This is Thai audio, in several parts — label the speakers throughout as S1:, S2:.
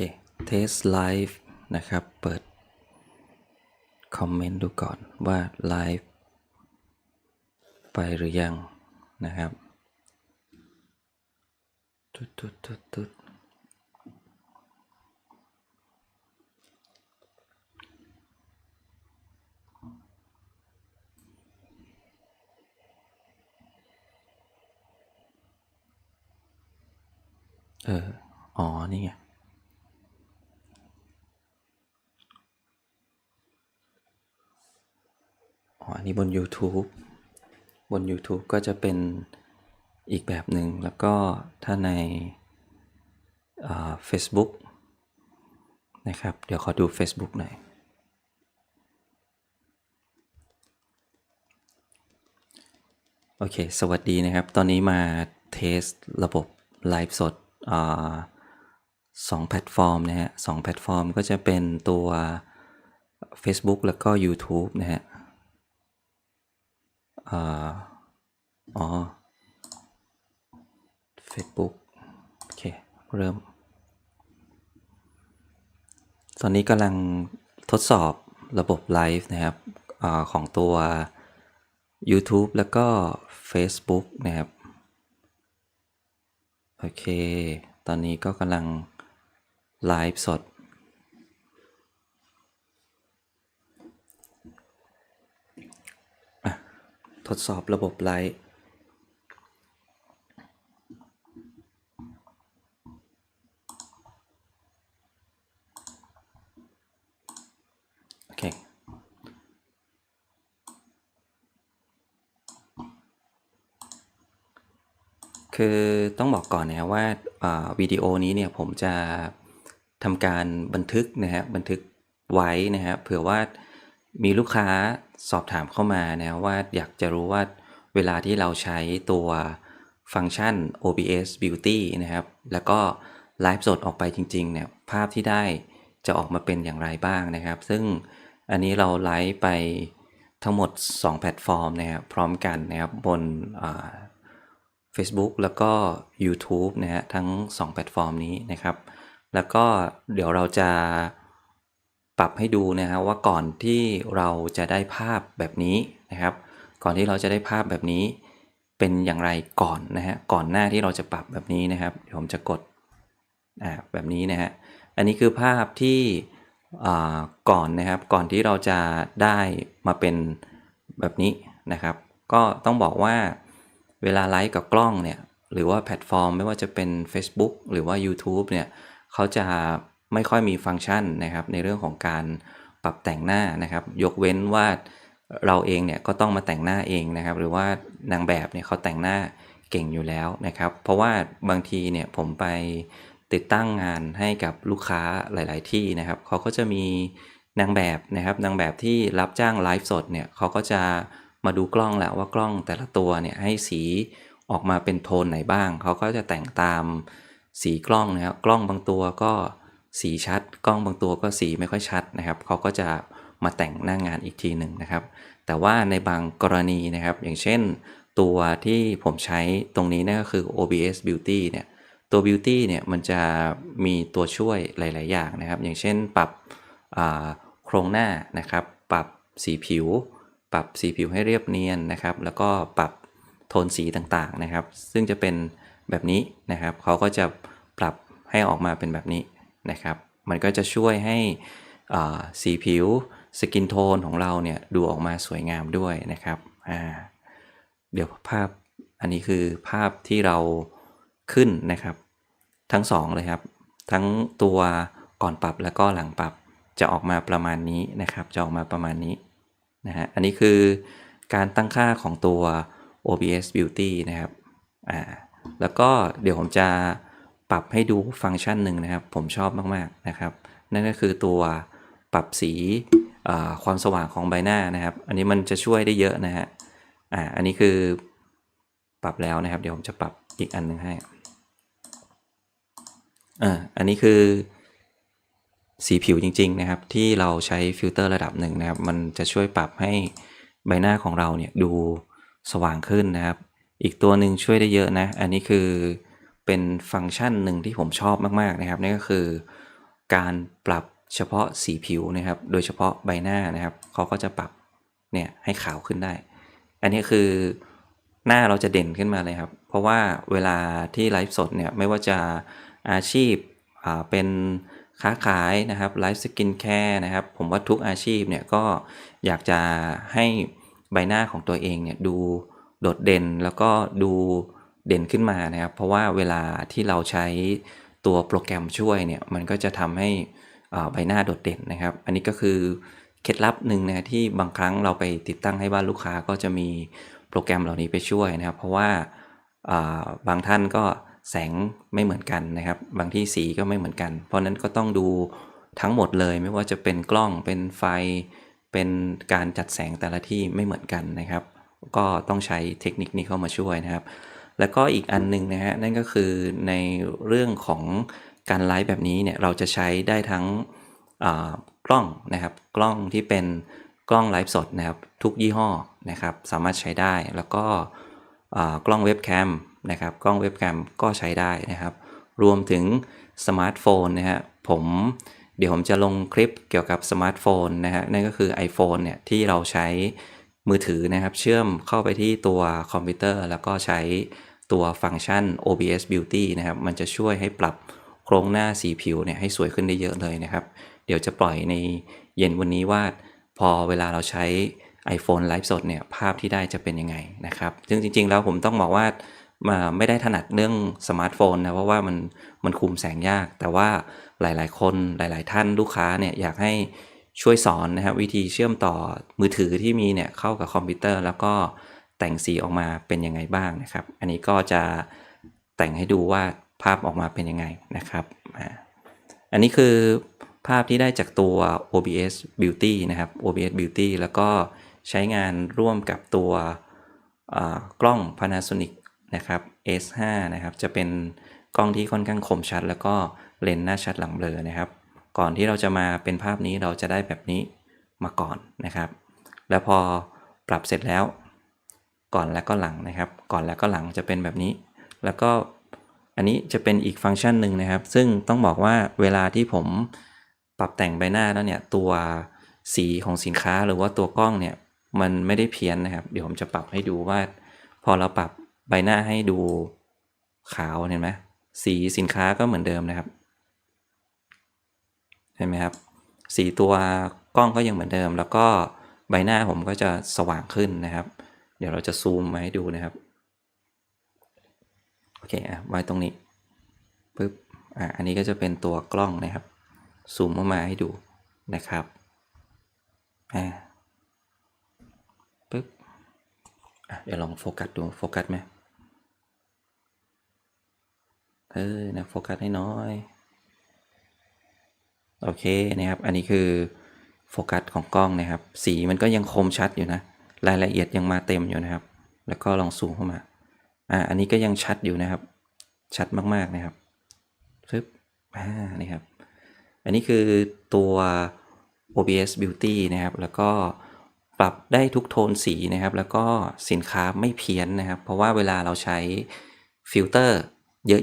S1: เคเทสไลฟ์นะครับ เปิด คอมเมนต์ดูก่อนว่าไลฟ์ไปหรือยังนะครับตุ๊ดตุ๊ดตุ๊ดตุ๊ดเออ อ๋อ นี่ไง อ๋อ อั นี้บน YouTube บน YouTube ก็จะเป็นอีกแบบหนึ่งแล้วก็ถ้าในอ่า Facebook นะครับ เดี๋ยวขอดู Facebook หน่อย โอเค สวัสดีนะครับ ตอนนี้มาเทสระบบไลฟ์สดอสองแพลตฟอร์มนะฮะสองแพลตฟอร์มก็จะเป็นตัว Facebook แล้วก็ YouTube นะฮะ อ๋อ Facebook โอเค เริ่ม ตอนนี้กำลังทดสอบระบบไลฟ์นะครับอของตัว YouTube แล้วก็ Facebook นะครับ โอเค ตอนนี้ก็กำลังไลฟ์สด อะ ทดสอบระบบไลฟ์โอเค คือต้องบอกก่อนนะว่าอ่าวิดีโอนี้เนี่ยผมจะทำการบันทึกนะฮะบันทึกไว้นะฮะเผื่อว่า มีลูกค้าสอบถามเข้ามานะว่าอยากจะรู้ว่าเวลาที่เราใช้ตัวฟังก์ชัน OBS Beauty นะครับ แล้วก็ไลฟ์สดออกไปจริงๆเนี่ยภาพที่ได้จะออกมาเป็นอย่างไรบ้างนะครับ ซึ่งอันนี้เราไลฟ์ไปทั้งหมด 2 แพลตฟอร์มนะครับพร้อมกันนะครับบน Facebook แล้วก็ YouTube นะฮะทั้ง 2 แพลตฟอร์มนี้นะครับ แล้วก็เดี๋ยวเราจะ ปรับให้ดูนะฮะว่าก่อนที่เราจะได้ภาพแบบนี้นะครับ ก่อนที่เราจะได้ภาพแบบนี้ เป็นอย่างไรก่อนนะฮะก่อนหน้าที่เราจะปรับแบบนี้นะครับเดี๋ยวผมจะกดอ่าแบบนี้นะฮะอันนี้คือภาพที่อ่าก่อนนะครับก่อนที่เราจะได้มาเป็นแบบนี้นะครับ ก็ต้องบอกว่าเวลาไลฟ์กับกล้องเนี่ยหรือว่าแพลตฟอร์ม ไม่ว่าจะเป็น Facebook หรือว่า YouTube เนี่ยเขาจะ ไม่ค่อยมีฟังก์ชันนะครับในเรื่องของการปรับแต่งหน้านะครับ ยกเว้นว่าเราเองเนี่ยก็ต้องมาแต่งหน้าเองนะครับ หรือว่านางแบบเนี่ยเขาแต่งหน้าเก่งอยู่แล้วนะครับ เพราะว่าบางทีเนี่ยผมไปติดตั้งงานให้กับลูกค้าหลาย ๆ ที่นะครับเขาก็จะมีนางแบบนะครับนางแบบที่รับจ้างไลฟ์สดเนี่ยเขาก็จะมาดูกล้องแหละว่ากล้องแต่ละตัวเนี่ยให้สีออกมาเป็นโทนไหนบ้าง เขาก็จะแต่งตามสีกล้องนะครับกล้องบางตัวก็ สีชัด กล้องบางตัวก็สีไม่ค่อยชัดนะครับเขาก็จะมาแต่งหน้างานอีกทีหนึ่งนะครับ แต่ว่าในบางกรณีนะครับ อย่างเช่น ตัวที่ผมใช้ตรงนี้นั่นก็คือ OBS Beauty เนี่ยตัว Beauty เนี่ยมันจะมีตัวช่วยหลาย ๆ อย่างนะครับ อย่างเช่นปรับโครงหน้านะครับ ปรับสีผิว ปรับสีผิวให้เรียบเนียนนะครับ แล้วก็ปรับโทนสีต่าง ๆ นะครับ ซึ่งจะเป็นแบบนี้นะครับเขาก็จะปรับให้ออกมาเป็นแบบนี้ นะครับ มันก็จะช่วยให้สีผิวสกินโทนของเราเนี่ยดูออกมาสวยงามด้วยนะครับเดี๋ยวภาพอันนี้คือภาพที่เราขึ้นนะครับ ทั้งสองเลยครับ ทั้งตัวก่อนปรับแล้วก็หลังปรับจะออกมาประมาณนี้นะครับ จะออกมาประมาณนี้นะฮะอันนี้คือการตั้งค่าของตัว OBS Beauty นะครับอ่าแล้วก็เดี๋ยวผมจะ ปรับให้ดูฟังก์ชันหนึ่งนะครับ ผมชอบมากๆนะครับ นั่นก็คือตัวปรับสีความสว่างของใบหน้านะครับ อันนี้มันจะช่วยได้เยอะนะฮะอ่าอันนี้คือปรับแล้วนะครับ เดี๋ยวผมจะปรับอีกอันหนึ่งให้อ่าอันนี้คือสีผิวจริง ๆ นะครับ ที่เราใช้ฟิลเตอร์ระดับหนึ่งนะครับ มันจะช่วยปรับให้ใบหน้าของเราเนี่ยดูสว่างขึ้นนะครับ อีกตัวหนึ่งช่วยได้เยอะนะ อันนี้คือ เป็นฟังก์ชันหนึ่งที่ผมชอบมากๆนะครับนั่นก็คือ การปรับเฉพาะสีผิวนะครับ โดยเฉพาะใบหน้านะครับเขาก็จะปรับเนี่ยให้ขาวขึ้นได้ อันนี้คือหน้าเราจะเด่นขึ้นมาเลยครับ เพราะว่าเวลาที่ไลฟ์สดเนี่ยไม่ว่าจะอาชีพเป็นค้าขายนะครับไลฟ์สกินแคร์นะครับ ผมว่าทุกอาชีพเนี่ยก็อยากจะให้ใบหน้าของตัวเองเนี่ยดูโดดเด่นแล้วก็ดู เด่นขึ้นมานะครับ เพราะว่าเวลาที่เราใช้ตัวโปรแกรมช่วยเนี่ยมันก็จะทำให้ใบหน้าโดดเด่นนะครับ อันนี้ก็คือเคล็ดลับหนึ่งนะที่บางครั้งเราไปติดตั้งให้บ้านลูกค้าก็จะมีโปรแกรมเหล่านี้ไปช่วยนะครับ เพราะว่าบางท่านก็แสงไม่เหมือนกันนะครับ บางที่สีก็ไม่เหมือนกัน เพราะนั้นก็ต้องดูทั้งหมดเลยไม่ว่าจะเป็นกล้องเป็นไฟ เป็นการจัดแสงแต่ละที่ไม่เหมือนกันนะครับ ก็ต้องใช้เทคนิคนี้เข้ามาช่วยนะครับ แล้วก็อีกอันหนึงนะฮะนั่นก็คือในเรื่องของการไลฟ์แบบนี้เนี่ยเราจะใช้ได้ทั้งกล้องนะครับ กล้องที่เป็นกล้องไลฟ์สดนะครับทุกยี่ห้อนะครับ สามารถใช้ได้แล้วก็กล้องเว็บแคมนะครับ กล้องเว็บแคมก็ใช้ได้นะครับ รวมถึงสมาร์ทโฟนนะฮะผมเดี๋ยวผมจะลงคลิปเกี่ยวกับสมาร์ทโฟนนะฮะนั่นก็คือ iPhone เนี่ยที่เราใช้มือถือนะครับ เชื่อมเข้าไปที่ตัวคอมพิวเตอร์ แล้วก็ใช้ ตัวฟังก์ชัน OBS Beauty นะครับ มันจะช่วยให้ปรับโครงหน้าสีผิวเนี่ยให้สวยขึ้นได้เยอะเลยนะครับ เดี๋ยวจะปล่อยในเย็นวันนี้ว่า พอเวลาเราใช้ iPhone ไลฟ์สดเนี่ยภาพที่ได้จะเป็นยังไงนะครับ ซึ่งจริง ๆ แล้วผมต้องบอกว่ามาไม่ได้ถนัดเรื่องสมาร์ทโฟนนะเพราะว่ามันมันคุมแสงยาก แต่ว่าหลายๆ คนหลาย ๆ ท่านลูกค้าเนี่ยอยากให้ช่วยสอนนะครับวิธีเชื่อมต่อมือถือที่มีเนี่ยเข้ากับคอมพิวเตอร์ แล้วก็ แต่งสีออกมาเป็นยังไงบ้างนะครับ อันนี้ก็จะแต่งให้ดูว่าภาพออกมาเป็นยังไงนะครับ อันนี้คือภาพที่ได้จากตัว OBS Beauty นะครับ OBS Beauty แล้วก็ใช้งานร่วมกับตัวกล้อง Panasonic นะครับ S5 นะครับ จะเป็นกล้องที่ค่อนข้างคมชัด แล้วก็เลนส์หน้าชัดหลังเบลอนะครับ ก่อนที่เราจะมาเป็นภาพนี้เราจะได้แบบนี้มาก่อนนะครับ แล้วพอปรับเสร็จแล้ว ก่อนและก็หลังนะครับ ก่อนและก็หลังจะเป็นแบบนี้ แล้วก็อันนี้จะเป็นอีกฟังก์ชันหนึ่งนะครับ ซึ่งต้องบอกว่าเวลาที่ผมปรับแต่งใบหน้าแล้วเนี่ยตัวสีของสินค้าหรือว่าตัวกล้องเนี่ยมันไม่ได้เพี้ยนนะครับ เดี๋ยวผมจะปรับให้ดูว่า พอเราปรับใบหน้าให้ดูขาวเห็นไหมสีสินค้าก็เหมือนเดิมนะครับ เห็นไหมครับ สีตัวกล้องก็ยังเหมือนเดิม แล้วก็ใบหน้าผมก็จะสว่างขึ้นนะครับ เดี๋ยวเราจะซูมมาให้ดูนะครับ โอเคอะไว้ตรงนี้ปึ๊บอะอันนี้ก็จะเป็นตัวกล้องนะครับ ซูมเข้ามาให้ดูนะครับอ่าปึ๊บอะเดี๋ยวลองโฟกัสดูโฟกัสไหมเออนะโฟกัสให้น้อยโอเคนะครับ อันนี้คือโฟกัสของกล้องนะครับ สีมันก็ยังคมชัดอยู่นะ รายละเอียดยังมาเต็มอยู่นะครับ แล้วก็ลองซูมเข้ามา อ่า อันนี้ก็ยังชัดอยู่นะครับ ชัดมากๆนะครับปึ๊บอ่านี่ครับ อันนี้คือตัว OBS Beauty นะครับ แล้วก็ปรับได้ทุกโทนสีนะครับ แล้วก็สินค้าไม่เพี้ยนนะครับ เพราะว่าเวลาเราใช้ฟิลเตอร์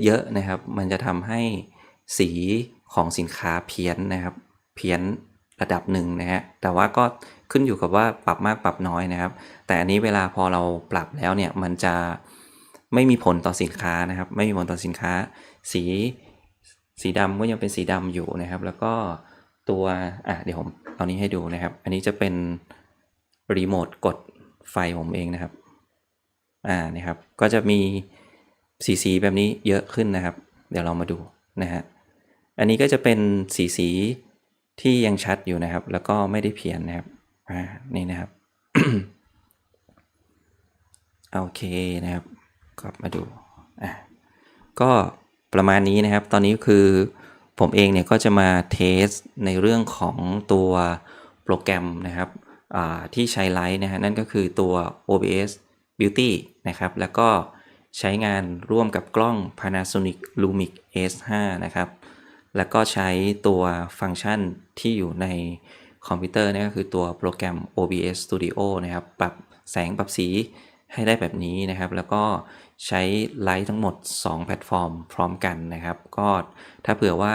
S1: เยอะๆนะครับ มันจะทำให้สีของสินค้าเพี้ยนนะครับ เพี้ยน ระดับหนึ่งนะฮะ แต่ว่าก็ขึ้นอยู่กับว่าปรับมากปรับน้อยนะครับ แต่อันนี้เวลาพอเราปรับแล้วเนี่ยมันจะไม่มีผลต่อสินค้านะครับ ไม่มีผลต่อสินค้า สีสีดำก็ยังเป็นสีดำอยู่นะครับ แล้วก็ตัวอะเดี๋ยวผมเอานี้ให้ดูนะครับ อันนี้จะเป็นรีโมทกดไฟผมเองนะครับ อ่านี่ครับ ก็จะมีสีสีแบบนี้เยอะขึ้นนะครับ เดี๋ยวเรามาดูนะฮะ อันนี้ก็จะเป็นสีสี ที่ยังชัดอยู่นะครับ แล้วก็ไม่ได้เพี้ยนนะครับอ่านี่นะครับโอเคนะครับกลับมาดูอะก็ประมาณนี้นะครับ ตอนนี้คือผมเองเนี่ยก็จะมาเทสในเรื่องของตัวโปรแกรมนะครับที่ใช้ไลฟ์นะฮะนั่นก็คือตัว OBS Beauty นะครับ แล้วก็ใช้งานร่วมกับกล้อง Panasonic Lumix S5 นะครับ แล้วก็ใช้ตัวฟังก์ชันที่อยู่ในคอมพิวเตอร์นี่ก็คือตัวโปรแกรม OBS Studio นะครับ ปรับแสงปรับสีให้ได้แบบนี้นะครับ แล้วก็ใช้ไลท์ทั้งหมด 2 แพลตฟอร์มพร้อมกันนะครับ ก็ถ้าเผื่อว่า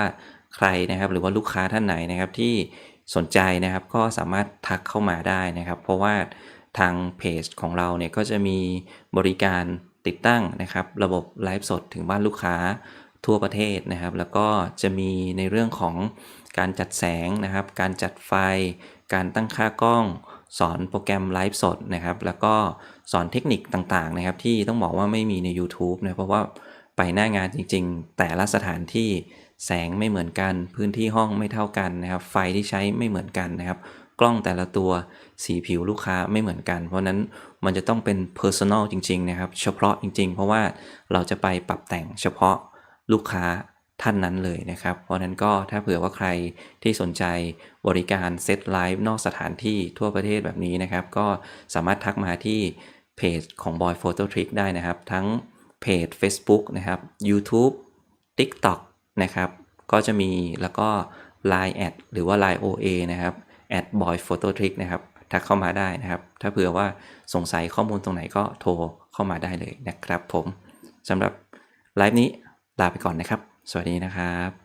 S1: ใครนะครับหรือว่าลูกค้าท่านไหนนะครับที่สนใจนะครับก็สามารถทักเข้ามาได้นะครับ เพราะว่าทางเพจของเราเนี่ยก็จะมีบริการติดตั้งนะครับ ระบบไลฟ์สดถึงบ้านลูกค้า ทั่วประเทศนะครับ แล้วก็จะมีในเรื่องของการจัดแสงนะครับ การจัดไฟ การตั้งค่ากล้อง สอนโปรแกรมไลฟ์สดนะครับ แล้วก็สอนเทคนิคต่างๆนะครับ ที่ต้องบอกว่าไม่มีใน YouTube นะเพราะว่าไปหน้างานจริงๆ แต่ละสถานที่แสงไม่เหมือนกัน พื้นที่ห้องไม่เท่ากันนะครับ ไฟที่ใช้ไม่เหมือนกันนะครับ กล้องแต่ละตัวสีผิวลูกค้าไม่เหมือนกัน เพราะฉะนั้นมันจะต้องเป็น Personal จริง ๆ นะครับ เฉพาะจริง ๆ เพราะว่าเราจะไปปรับแต่งเฉพาะ ลูกค้าท่านนั้นเลยนะครับ เพราะนั้นก็ถ้าเผื่อว่าใครที่สนใจบริการเซตไลฟ์นอกสถานที่ทั่วประเทศแบบนี้นะครับ ก็สามารถทักมาที่เพจของ Boy Photo Trick ได้นะครับ ทั้งเพจ Facebook นะครับ YouTube TikTok นะครับ ก็จะมีแล้วก็ Line แอดหรือว่า Line OA นะครับ at boy photo trick นะครับทักเข้ามาได้นะครับ ถ้าเผื่อว่าสงสัยข้อมูลตรงไหนก็โทรเข้ามาได้เลยนะครับผมสำหรับไลฟ์นี้ ลาไปก่อนนะครับ สวัสดีนะครับ